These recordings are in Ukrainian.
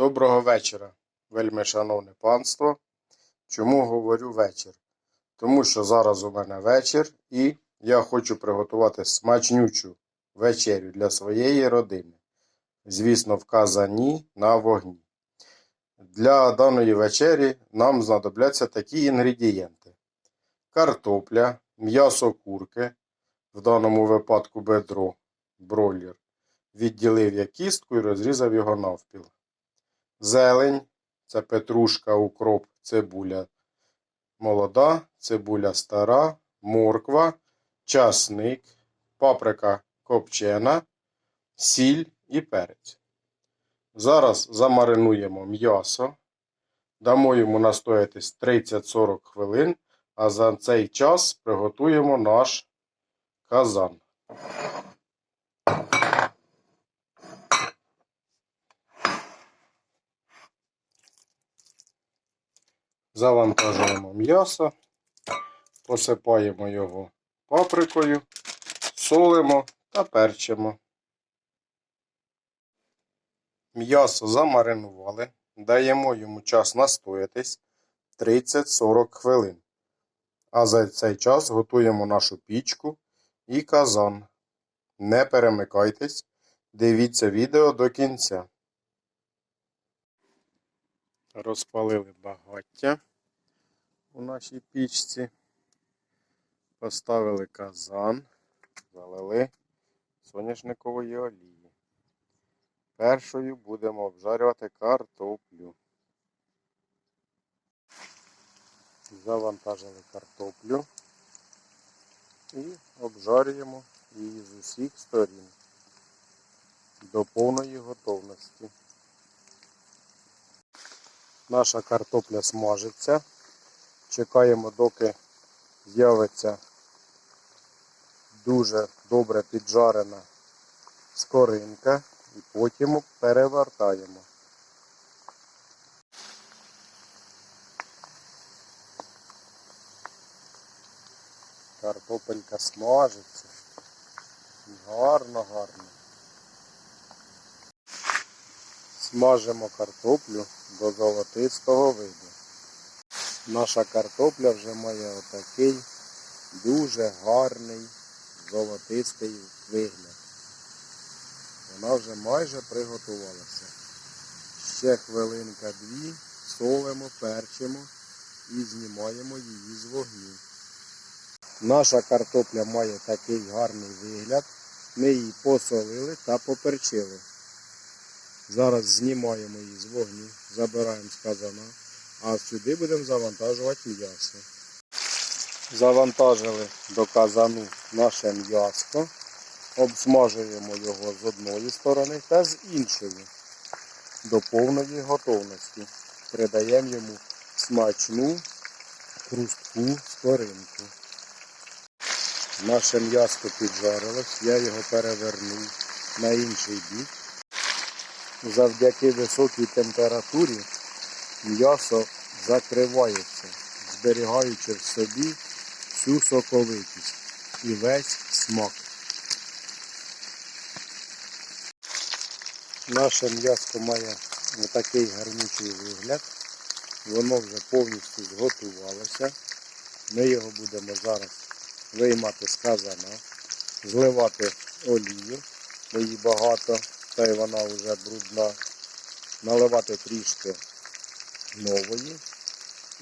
Доброго вечора, вельми шановне панство. Чому говорю вечір? Тому що зараз у мене вечір і я хочу приготувати смачнючу вечерю для своєї родини. Звісно, в казані на вогні. Для даної вечері нам знадобляться такі інгредієнти: картопля, м'ясо курки, в даному випадку бедро, бройлер. Відділив я кістку і розрізав його навпіл. Зелень це петрушка, укроп, цибуля молода, цибуля стара, морква, часник, паприка копчена, сіль і перець. Зараз замаринуємо м'ясо, дамо йому настоятись 30-40 хвилин, а за цей час приготуємо наш казан. Завантажуємо м'ясо, посипаємо його паприкою, солимо та перчимо. М'ясо замаринували, даємо йому час настоятись 30-40 хвилин. А за цей час готуємо нашу пічку і казан. Не перемикайтесь, дивіться відео до кінця. Розпалили багаття у нашій пічці. Поставили казан, залили соняшникової олії. Першою будемо обжарювати картоплю. Завантажили картоплю і обжарюємо її з усіх сторін до повної готовності. Наша картопля смажиться. Чекаємо, доки з'явиться дуже добре піджарена скоринка і потім перевертаємо. Картопелька смажиться. Гарно, гарно. Смажимо картоплю до золотистого виду. Наша картопля вже має отакий дуже гарний золотистий вигляд. Вона вже майже приготувалася. Ще хвилинка-дві, солимо, перчимо і знімаємо її з вогню. Наша картопля має такий гарний вигляд. Ми її посолили та поперчили. Зараз знімаємо її з вогню, забираємо з казана, а сюди будемо завантажувати м'ясо. Завантажили до казану наше м'ясо, обсмажуємо його з одної сторони та з іншої до повної готовності. Придаємо йому смачну хрустку скоринку. Наше м'ясо піджарилось, я його перевернув на інший бік. Завдяки високій температурі м'ясо закривається, зберігаючи в собі всю соковитість і весь смак. Наше м'ясо має такий гарнючий вигляд. Воно вже повністю зготувалося. Ми його будемо зараз виймати з казана, зливати олію, бо її багато та й вона вже брудна, наливати трішки нової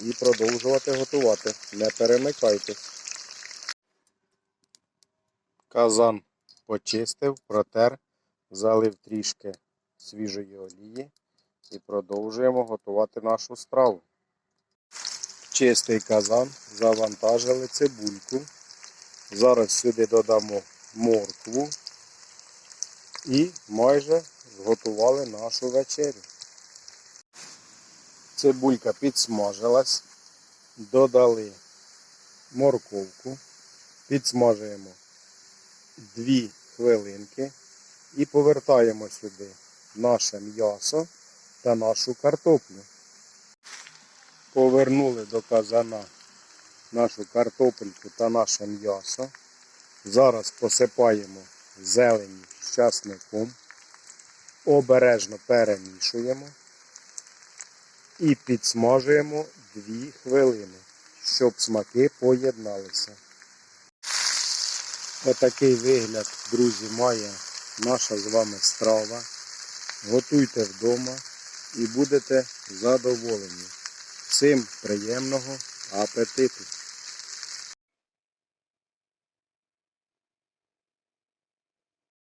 і продовжувати готувати. Не перемикайтесь. Казан почистив, протер, залив трішки свіжої олії і продовжуємо готувати нашу страву. В чистий казан завантажили цибульку. Зараз сюди додамо моркву і майже зготували нашу вечерю. Цибулька підсмажилась, додали морковку, підсмажуємо 2 хвилинки. І повертаємо сюди наше м'ясо та нашу картоплю. Повернули до казана нашу картопельку та наше м'ясо. Зараз посипаємо зелені з часником, обережно перемішуємо і підсмажуємо 2 хвилини, щоб смаки поєдналися. Отакий вигляд, друзі, має наша з вами страва. Готуйте вдома і будете задоволені. Всім приємного апетиту!